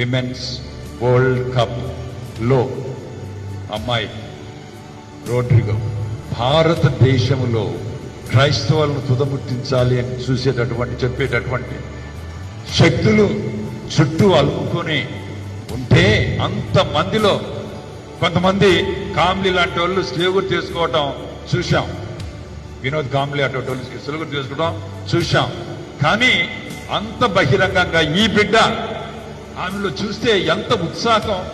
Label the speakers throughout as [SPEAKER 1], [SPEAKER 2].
[SPEAKER 1] Women's world కప్లో అమ్మాయి Rodrigo. భారతదేశంలో క్రైస్తవులను తుదముట్టించాలి అని చూసేటటువంటి చెప్పేటటువంటి శక్తులు చుట్టూ అలుముకొని ఉంటే అంత మందిలో కొంతమంది కామ్లీ లాంటి వాళ్ళు స్లేవురు చేసుకోవటం చూశాం. వినోద్ కామ్లీ అటువంటి వాళ్ళు స్లేవురు చేసుకోవడం చూశాం. కానీ అంత బహిరంగంగా ఈ బిడ్డ ఆమెలో చూస్తే ఎంత ఉత్సాహం.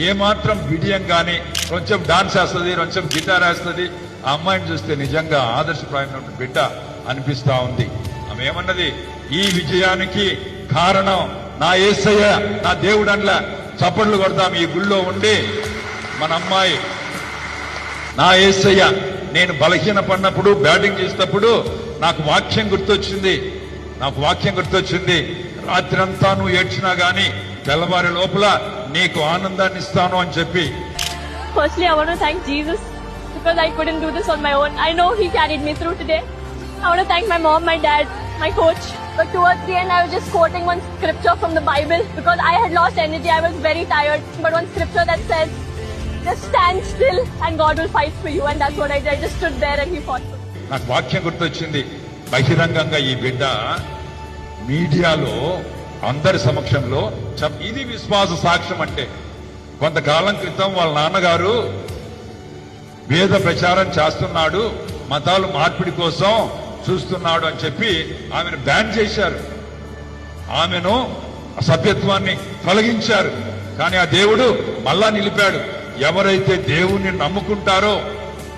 [SPEAKER 1] ఏమాత్రం బిడియం కానీ కొంచెం డాన్స్ వేస్తుంది కొంచెం గిటార్ వేస్తుంది. ఆ అమ్మాయిని చూస్తే నిజంగా ఆదర్శప్రాయమైన బిడ్డ అనిపిస్తా ఉంది. ఆమె ఏమన్నది? ఈ విజయానికి కారణం నా ఏసయ్య నా దేవుడంట్ల చప్పట్లు కొడతాం ఈ గుళ్ళో ఉండి. మన అమ్మాయి నా ఏసయ్య నేను బలహీన పడినప్పుడు బ్యాటింగ్ చేసినప్పుడు నాకు వాక్యం గుర్తొచ్చింది. నాకు వాక్యం గుర్తొచ్చింది. రాత్రంతా నువ్వు ఏడ్చినా గాని తెల్లవారి లోపల నీకు ఆనందాన్ని ఇస్తాను అని చెప్పి
[SPEAKER 2] Firstly, I want to thank Jesus because I couldn't do this on my own. I know He carried me through today. I want to thank my mom, my dad, my coach. But towards the end, I was just quoting one scripture from the Bible because I had lost energy. I was very tired. But one scripture that says, just stand still and God will fight for you. And that's what I did. I just stood there and He fought for me.
[SPEAKER 1] నాకు వాక్యం గుర్తొచ్చింది బహిరంగంగా ఈ బిడ్డ మీడియాలో అందరి సమక్షంలో ఇది విశ్వాస సాక్ష్యం అంటే కొంతకాలం క్రితం వాళ్ళ నాన్నగారు వేద ప్రచారం చేస్తున్నాడు మతాలు మార్పిడి కోసం చూస్తున్నాడు అని చెప్పి ఆమెను బ్యాన్ చేశారు. ఆమెను సభ్యత్వాన్ని తొలగించారు. కానీ ఆ దేవుడు మళ్ళా నిలిపాడు. ఎవరైతే దేవుణ్ణి నమ్ముకుంటారో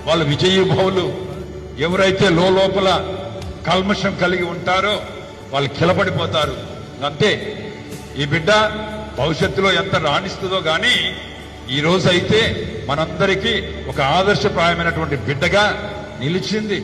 [SPEAKER 1] వాళ్ళు విజయీభవులు ఎవరైతే లోపల కల్మషం కలిగి ఉంటారో వాళ్ళు కిలబడిపోతారు అంతే. ఈ బిడ్డ భవిష్యత్తులో ఎంత రాణిస్తుందో కానీ ఈ రోజు అయితే మనందరికీ ఒక ఆదర్శప్రాయమైనటువంటి బిడ్డగా నిలిచింది.